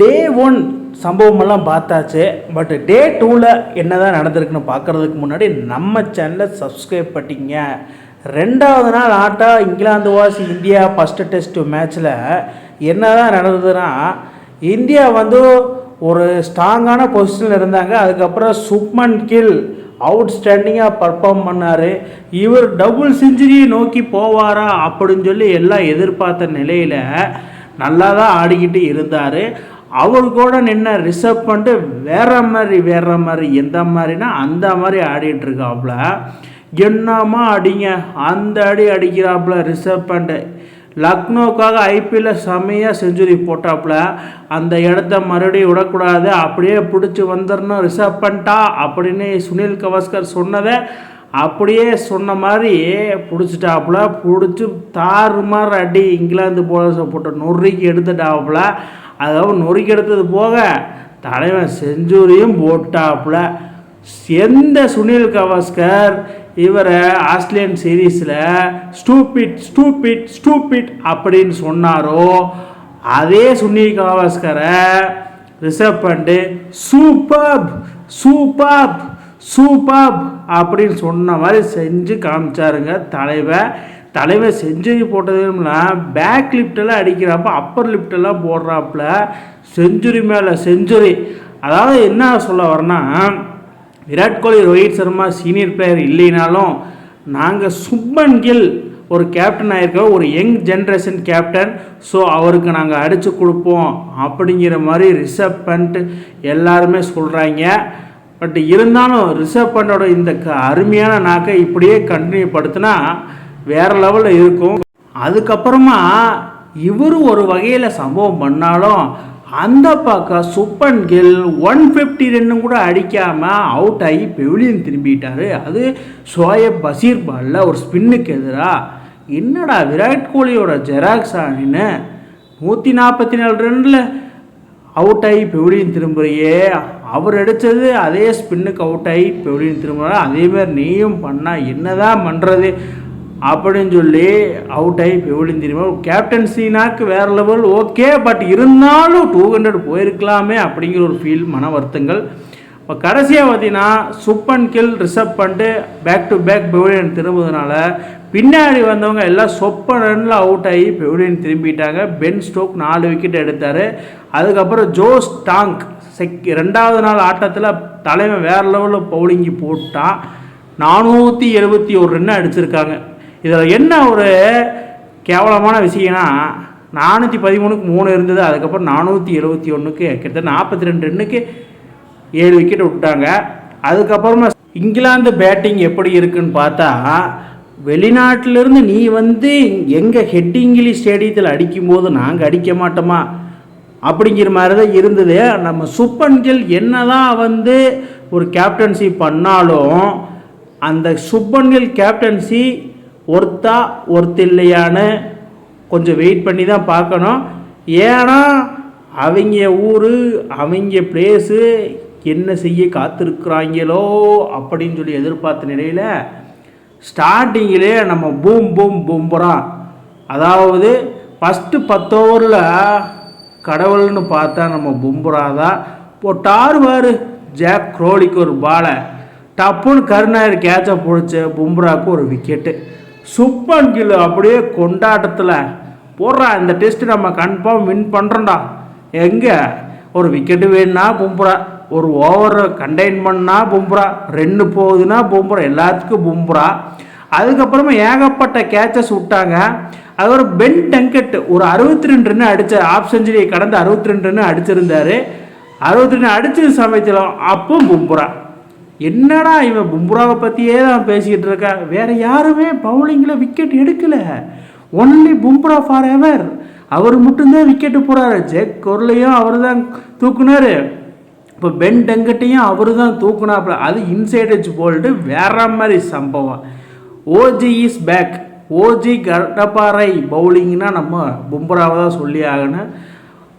Day one சம்பவமெல்லாம் பார்த்தாச்சு. But டே டூவில் என்ன தான் நடந்திருக்குன்னு பார்க்குறதுக்கு முன்னாடி நம்ம சேனலை சப்ஸ்கிரைப் பண்ணிங்க ரெண்டாவது நாள் atta England vs India first test மேட்ச்சில் என்ன தான் நடந்ததுன்னா இந்தியா வந்து ஒரு ஸ்ட்ராங்கான பொசிஷனில் இருந்தாங்க. அதுக்கப்புறம் சுப்மன் கில் அவுட்ஸ்டாண்டிங்காக பர்ஃபார்ம் பண்ணார். இவர் டபுள் செஞ்சுரியை நோக்கி போவாரா அப்படின்னு சொல்லி எல்லாம் எதிர்பார்த்த நிலையில் நல்லா தான் ஆடிக்கிட்டு இருந்தார். அவர் கூட நின்ன ரிசர்வ் பண்ணிட்டு வேற மாதிரி வேற மாதிரி எந்த மாதிரினா அந்த மாதிரி ஆடிட்டு இருக்காப்புல என்னமா அடிங்க? அந்த அடி அடிக்கிறாப்புல ரிசர்வ் பண்ணிட்டு. லக்னோக்காக ஐபிஎல்ல செம்மையாக செஞ்சுரி போட்டாப்புல அந்த இடத்த மறுபடியும் விடக்கூடாது. அப்படியே பிடிச்சி வந்துடணும் ரிசர்வ் பண்ணிட்டா அப்படின்னு சுனில் கவாஸ்கர் சொன்னதை அப்படியே சொன்ன மாதிரி பிடிச்சிட்டாப்புல பிடிச்சி தாறுமாறு அடி இங்கிலாந்து போலீஸை போட்டு நொறுக்கி எடுத்துட்டாப்புல அதாவது நொறுக்கி எடுத்தது போக தலைவன் செஞ்சுரியும் போட்டாப்புல. எந்த சுனில் கவாஸ்கர் இவரை ஆஸ்திரேலியன் சீரீஸில் ஸ்டூபிட் ஸ்டூபிட் ஸ்டூபிட் அப்படின்னு சொன்னாரோ அதே சுனில் கவாஸ்கரை ரிசர்வ் பண்ணிட்டு சூப்பர் சூப்பர் சூப்பர் அப்படின்னு சொன்ன மாதிரி செஞ்சு காமிச்சாருங்க தலைவர் தலைவர் செஞ்சுரி போட்டதுல பேக் லிஃப்டெல்லாம் அடிக்கிறப்ப அப்பர் லிஃப்டெல்லாம் போடுறாப்புல செஞ்சுரி மேலே செஞ்சுரி அதாவது என்ன சொல்ல வரேன்னா விராட் கோலி ரோஹித் சர்மா சீனியர் பிளேயர் இல்லைனாலும் நாங்கள் சுப்மன் கில் ஒரு கேப்டன் ஆகிருக்க ஒரு யங் ஜென்ரேஷன் கேப்டன் ஸோ அவருக்கு நாங்கள் அடித்து கொடுப்போம் அப்படிங்கிற மாதிரி ரிசர்வ் பண்ணிட்டு எல்லாருமே சொல்கிறாங்க பட் இருந்தாலும் ரிசர்வ் பண்ணோட இந்த க அருமையான நாக்கை இப்படியே கண்டினியூ படுத்தினா வேறு லெவலில் இருக்கும். அதுக்கப்புறமா இவர் ஒரு வகையில் சம்பவம் பண்ணாலும் அந்த பக்கம் சுப்பன் கில் ஒன் ஃபிஃப்டி ரெண்டும் கூட அடிக்காமல் அவுட் ஆகி பெவிலியன் திரும்பிட்டார். அது சோயப் பசீர் பாலில் ஒரு ஸ்பின்னுக்கு எதிராக என்னடா விராட் கோலியோட ஜெராக்ஸ் ஆனின்னு நூற்றி நாற்பத்தி நாலு ரனில் அவுட் ஆகி பெவிலியன் திரும்புறியே. அவர் அடித்தது அதே ஸ்பின்னுக்கு அவுட் ஆகி பெவிலியன் திரும்புறா அதேமாதிரி நீயும் பண்ணால் என்ன தான் பண்ணுறது அப்படின்னு சொல்லி அவுட் ஆகி எவ்வளோ திரும்ப கேப்டன்சினாக்கு வேறு லெவல் ஓகே பட் இருந்தாலும் டூ ஹண்ட்ரட் போயிருக்கலாமே அப்படிங்கிற ஒரு ஃபீல் மன வருத்தங்கள். இப்போ கடைசியாக பார்த்தீங்கன்னா சுப்பன் கில் ரிசர்வ் பண்ணிட்டு பேக் டு பேக் பெவிலியன் திரும்புவதுனால பின்னாடி வந்தவங்க எல்லாம் சொப்ப ரனில் அவுட் ஆகி பெவிலியன் திரும்பிட்டாங்க. பென் ஸ்டோக் நாலு விக்கெட் எடுத்தார். அதுக்கப்புறம் ஜோஸ் டாங்க் செக் ரெண்டாவது நாள் ஆட்டத்தில் தலைவன் வேறு லெவலில் பவுலிங்கி போட்டான். நானூற்றி எழுபத்தி ஒரு ரன் அடிச்சிருக்காங்க. இதில் என்ன ஒரு கேவலமான விஷயம்னா நானூற்றி பதிமூணுக்கு மூணு இருந்தது அதுக்கப்புறம் நானூற்றி எழுபத்தி ஒன்றுக்கு கிட்டத்தட்ட நாற்பத்தி ரெண்டு ரன்னுக்கு ஏழு விக்கெட் விட்டாங்க அதுக்கப்புறமா இங்கிலாந்து பேட்டிங் எப்படி இருக்குன்னு பார்த்தா வெளிநாட்டிலிருந்து நீ வந்து எங்கள் ஹெட்டிங்கிலி ஸ்டேடியத்தில் அடிக்கும்போது நாங்கள் அடிக்க மாட்டோமா? அப்படிங்கிற மாதிரி தான் இருந்தது. நம்ம சுப்பன்கில் என்ன தான் வந்து ஒரு கேப்டன்சி பண்ணாலும் அந்த சுப்பன்கள் கேப்டன்சி ஒர்த்தா ஒர்த் இல்லையான்னு கொஞ்சம் வெயிட் பண்ணி தான் பார்க்கணும். ஏன்னா அவங்க ஊர் அவங்க பிளேஸு என்ன செய்ய காத்திருக்கிறாங்களோ அப்படின்னு சொல்லி எதிர்பார்த்த நிலையில் ஸ்டார்டிங்கிலே நம்ம பூம் பூம் பூம்புறோம் அதாவது ஃபஸ்ட்டு பத்து ஓவரில் கடவுள்னு பார்த்தா நம்ம பும்புரா தான் போட்டார் வார் ஜாக் க்ரோலிக்கு ஒரு பாலை. டப்புன்னு கருணாயர் கேட்சை பிடிச்ச பும்புராவுக்கு ஒரு விக்கெட்டு சூப்பர் கில் அப்படியே கொண்டாட்டத்தில் போடுறா இந்த டெஸ்ட் நம்ம கன்ஃபார்ம் வின் பண்ணுறோம்டா எங்கே? ஒரு விக்கெட்டு வேணும்னா பும்புறா. ஒரு ஓவர் கண்டெயின் பண்ணா பும்புறா. ரெண்டு போகுதுன்னா பும்புறா. எல்லாத்துக்கும் பும்புறா. அதுக்கப்புறமா ஏகப்பட்ட கேச்சஸ் விட்டாங்க. அது ஒரு பென் டங்கெட் ஒரு அறுபத்தி ரெண்டு ரன் அடித்த ஆஃப் செஞ்சுரியை கடந்து அறுபத்தி ரெண்டு ரன் அடிச்சிருந்தாரு. அறுபத்தி ரெண்டு அடிச்சது சமயத்தில் அப்பவும் பும்புறா. என்னடா இவன் பும்ராவை பற்றியே தான் பேசிக்கிட்டு இருக்கா? வேற யாருமே பவுலிங்கில் விக்கெட் எடுக்கல. ஒன்லி பும்ரா ஃபார் எவர் அவர் மட்டும்தான் விக்கெட்டு போகிறாரு ஜெக் கொர்லையும் அவர் தான் தூக்குனாரு. இப்போ பென் டெங்கட்டையும் அவர் தான் தூக்குனாப்புல. அது இன்சைட் வச்சு போல்ட்டு வேற மாதிரி சம்பவம். ஓஜி இஸ் பேக் ஓஜி கடப்பாறை பவுலிங்னா நம்ம பும்ராவை தான் சொல்லி ஆகணும்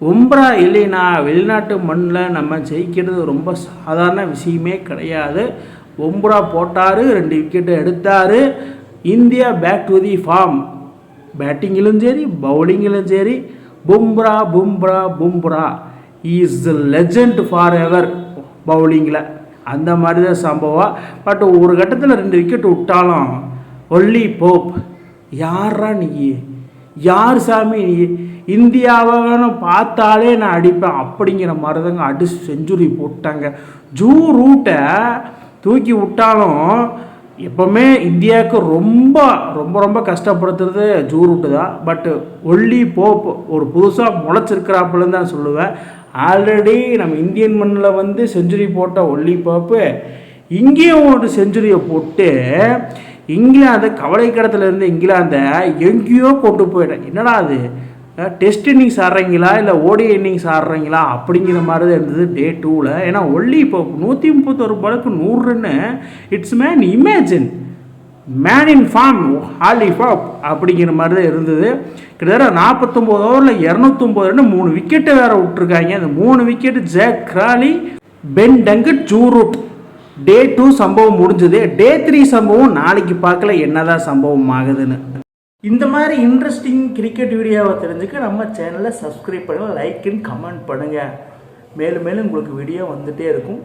உம்ரா இல்லைனா வெளிநாட்டு மண்ணில் நம்ம ஜெயிக்கிறது ரொம்ப சாதாரண விஷயமே கிடையாது. உம்ரா போட்டார் ரெண்டு விக்கெட்டு எடுத்தார். India back to the form பேட்டிங்கிலும் சரி பவுலிங்கிலும் சரி Bumrah Bumrah Bumrah is legend forever பவுலிங்கில் அந்த மாதிரி தான் சம்பவம். பட் ஒரு கட்டத்தில் ரெண்டு விக்கெட் விட்டாலும் ஒல்லி போப் யாரா நீ? யார் சாமி நீ? இந்தியாவை பார்த்தாலே நான் அடிப்பேன். அப்படிங்கிற மாதிரி தாங்க அடிச்சு செஞ்சுரி போட்டாங்க. ஜூ ரூட்டை தூக்கி விட்டாலும் எப்போவுமே இந்தியாவுக்கு ரொம்ப ரொம்ப ரொம்ப கஷ்டப்படுத்துறது ஜூ ரூட்டு தான். பட்டு ஒல்லி போப் ஒரு புதுசாக முளைச்சிருக்கிறாப்புலன்னு தான் சொல்லுவேன். ஆல்ரெடி நம்ம இந்தியன் மண்ணில் வந்து செஞ்சுரி போட்ட ஒல்லி போப்பு இங்கேயும் ஒரு செஞ்சுரியை போட்டு இங்கிலாந்து கவலை இருந்து இங்கிலாந்தை எங்கேயோ கொண்டு போயிட்டேன் என்னடா அது? டெஸ்ட் இன்னிங்ஸ் ஆடுறீங்களா? இல்லை ஓடி இன்னிங்ஸ் ஆடுறீங்களா? அப்படிங்கிற மாதிரி தான் இருந்தது டே டூவில் ஏன்னா ஒல்லி இப்போ நூற்றி முப்பத்தொரு பாலுக்கு நூறு run it's man imagine man in form ஹாலி ஃபாப் அப்படிங்கிற மாதிரி தான் இருந்தது. கிட்டத்தட்ட நாற்பத்தொம்போது ஓவரில் இரநூத்தொம்போது ரன் மூணு விக்கெட்டை வேற விட்டுருக்காங்க. அந்த மூணு wicket Zak Crawley Ben Duckett Joe Root day two சம்பவம் முடிஞ்சது. டே த்ரீ சம்பவம் நாளைக்கு பார்க்கல. என்னதான் சம்பவம் ஆகுதுன்னு. இந்த மாதிரி இன்ட்ரெஸ்டிங் கிரிக்கெட் வீடியோவை தெரிஞ்சுக்க நம்ம சேனலை சப்ஸ்கிரைப் பண்ணுங்கள் லைக் அண்ட் கமெண்ட் பண்ணுங்கள் மேலும் மேலும் உங்களுக்கு வீடியோ வந்துகிட்டே இருக்கும்.